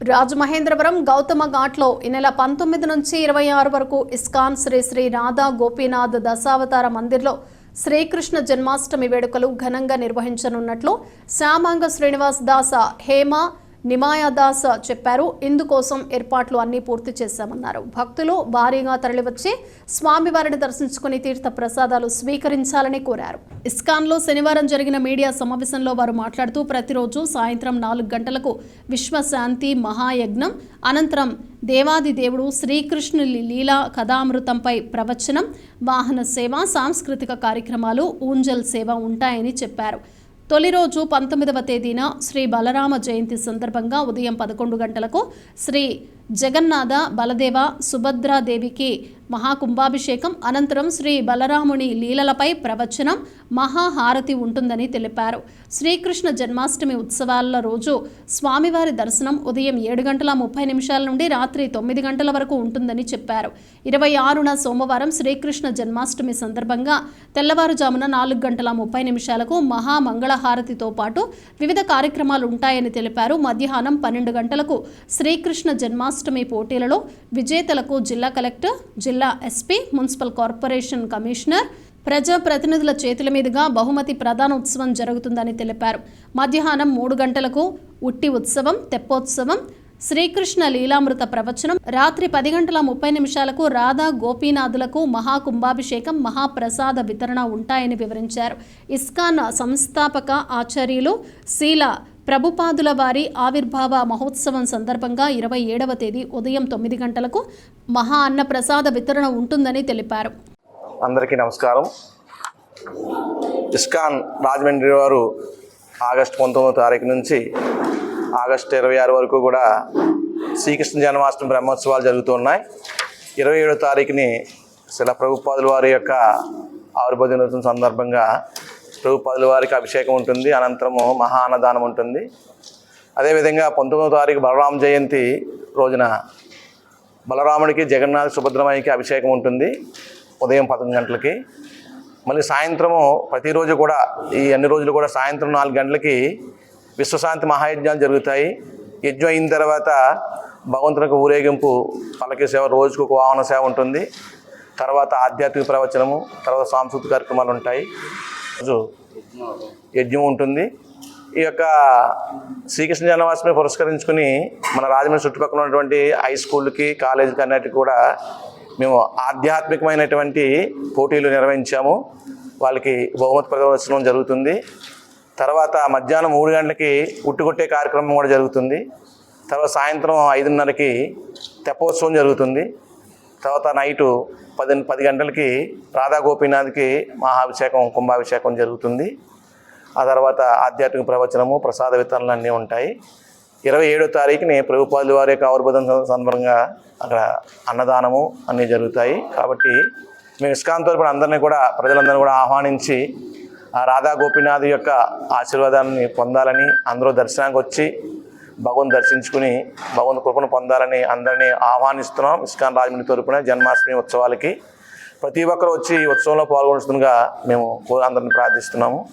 రాజమహేంద్రవరం గౌతమ ఘాట్లో ఈ నెల పంతొమ్మిది నుంచి ఇరవై ఆరు వరకు ఇస్కాన్ శ్రీ శ్రీ రాధా గోపీనాథ్ దశావతార మందిర్లో శ్రీకృష్ణ జన్మాష్టమి వేడుకలు ఘనంగా నిర్వహించనున్నట్లు శ్యామాంగ శ్రీనివాస్ దాస హేమ నిమాయదాస చెప్పారు ఇందుకోసం ఏర్పాట్లు అన్ని పూర్తి చేశామన్నారు. భక్తులు భారీగా తరలివచ్చి స్వామివారిని దర్శించుకుని తీర్థ ప్రసాదాలు స్వీకరించాలని కోరారు. ఇస్కాన్లో శనివారం జరిగిన మీడియా సమావేశంలో వారు మాట్లాడుతూ ప్రతిరోజు సాయంత్రం నాలుగు గంటలకు విశ్వశాంతి మహాయజ్ఞం అనంతరం దేవాది దేవుడు శ్రీకృష్ణుని లీలా కథామృతంపై ప్రవచనం వాహన సేవ సాంస్కృతిక కార్యక్రమాలు ఊంజల్ సేవ ఉంటాయని చెప్పారు. తొలి రోజు పంతొమ్మిదవ తేదీన శ్రీ బలరామ జయంతి సందర్భంగా ఉదయం పదకొండు గంటలకు శ్రీ జగన్నాథ బలదేవ సుభద్రాదేవికి మహాకుంభాభిషేకం. అనంతరం శ్రీ బలరాముని లీలలపై ప్రవచనం మహాహారతి ఉంటుందని తెలిపారు. శ్రీకృష్ణ జన్మాష్టమి ఉత్సవాల రోజు స్వామివారి దర్శనం ఉదయం ఏడు గంటల ముప్పై నిమిషాల నుండి రాత్రి తొమ్మిది గంటల వరకు ఉంటుందని చెప్పారు. ఇరవై ఆరున సోమవారం శ్రీకృష్ణ జన్మాష్టమి సందర్భంగా తెల్లవారుజామున నాలుగు గంటల ముప్పై నిమిషాలకు మహామంగళహారతితో పాటు వివిధ కార్యక్రమాలు ఉంటాయని తెలిపారు. మధ్యాహ్నం పన్నెండు గంటలకు శ్రీకృష్ణ జన్మాష్టమి పోటీలలో విజేతలకు జిల్లా కలెక్టర్ జిల్లా ఎస్పీ మున్సిపల్ కార్పొరేషన్ కమిషనర్ ప్రజా ప్రతినిధుల చేతుల మీదుగా బహుమతి ప్రధాన ఉత్సవం జరుగుతుందని తెలిపారు. మధ్యాహ్నం మూడు గంటలకు ఉట్టి ఉత్సవం తెప్పోత్సవం శ్రీకృష్ణ లీలామృత ప్రవచనం రాత్రి పది గంటల ముప్పై నిమిషాలకు రాధా గోపీనాథులకు మహాకుంభాభిషేకం మహాప్రసాద వితరణ ఉంటాయని వివరించారు. ఇస్కాన్ సంస్థాపక ఆచార్యులు శీల ప్రభుపాదుల వారి ఆవిర్భావ మహోత్సవం సందర్భంగా ఇరవై ఏడవ తేదీ ఉదయం తొమ్మిది గంటలకు మహా అన్న ప్రసాద వితరణ ఉంటుందని తెలిపారు. అందరికీ నమస్కారం. ఇస్కాన్ రాజమండ్రి వారు ఆగస్టు పంతొమ్మిదో తారీఖు నుంచి ఆగస్టు ఇరవై ఆరు వరకు కూడా శ్రీకృష్ణ జన్మాష్టమి బ్రహ్మోత్సవాలు జరుగుతున్నాయి ఇరవై ఏడో తారీఖుని శిల ప్రభుపాదుల వారి యొక్క ఆవిర్భావ దినోత్సవం సందర్భంగా ప్రభుపాదుల వారికి అభిషేకం ఉంటుంది అనంతరము మహా అన్నదానం ఉంటుంది. అదేవిధంగా పంతొమ్మిదో తారీఖు బలరామ జయంతి రోజున బలరాముడికి జగన్నాథ్ సుభద్రమయ్యకి అభిషేకం ఉంటుంది ఉదయం పదకొండు గంటలకి. మళ్ళీ సాయంత్రము ప్రతిరోజు కూడా ఈ అన్ని రోజులు కూడా సాయంత్రం నాలుగు గంటలకి విశ్వశాంతి మహాయజ్ఞాలు జరుగుతాయి. యజ్ఞం అయిన తర్వాత భగవంతునికి ఊరేగింపు పల్లకి సేవ రోజుకు ఒక వాహన సేవ ఉంటుంది. తర్వాత ఆధ్యాత్మిక ప్రవచనము తర్వాత సాంస్కృతిక కార్యక్రమాలు ఉంటాయి. యజ్ఞం ఉంటుంది. ఈ యొక్క శ్రీకృష్ణ జన్మాష్టమి పురస్కరించుకుని మన రాజమండ్రి చుట్టుపక్కల ఉన్నటువంటి హై స్కూల్కి కాలేజీకి అన్నిటికీ కూడా మేము ఆధ్యాత్మికమైనటువంటి పోటీలు నిర్వహించాము. వాళ్ళకి బహుమతి ప్రదర్శనం జరుగుతుంది. తర్వాత మధ్యాహ్నం మూడు గంటలకి ఉట్టుకొట్టే కార్యక్రమం కూడా జరుగుతుంది. తర్వాత సాయంత్రం ఐదున్నరకి తెప్పోత్సవం జరుగుతుంది. తర్వాత నైటు పది పది గంటలకి రాధా గోపీనాథ్కి మహాభిషేకం కుంభాభిషేకం జరుగుతుంది. ఆ తర్వాత ఆధ్యాత్మిక ప్రవచనము ప్రసాద వితరణలు అన్నీ ఉంటాయి. ఇరవై ఏడో తారీఖుని ప్రభుపాదుల వారి యొక్క ఆవిర్భావం సందర్భంగా అక్కడ అన్నదానము అన్నీ జరుగుతాయి. కాబట్టి మేము ఇస్కాన్ తరపున అందరినీ కూడా ప్రజలందరినీ కూడా ఆహ్వానించి ఆ రాధా గోపీనాథ్ యొక్క ఆశీర్వాదాన్ని పొందాలని అందరూ దర్శనానికి వచ్చి భగవంతు దర్శించుకుని భగవంతు కృపను పొందాలని అందరినీ ఆహ్వానిస్తున్నాం. ఇస్కాన్ రాజమండ్రి తరపున జన్మాష్టమి ఉత్సవాలకి ప్రతి ఒక్కరు వచ్చి ఈ ఉత్సవంలో పాల్గొనగా మేము అందరిని ప్రార్థిస్తున్నాము.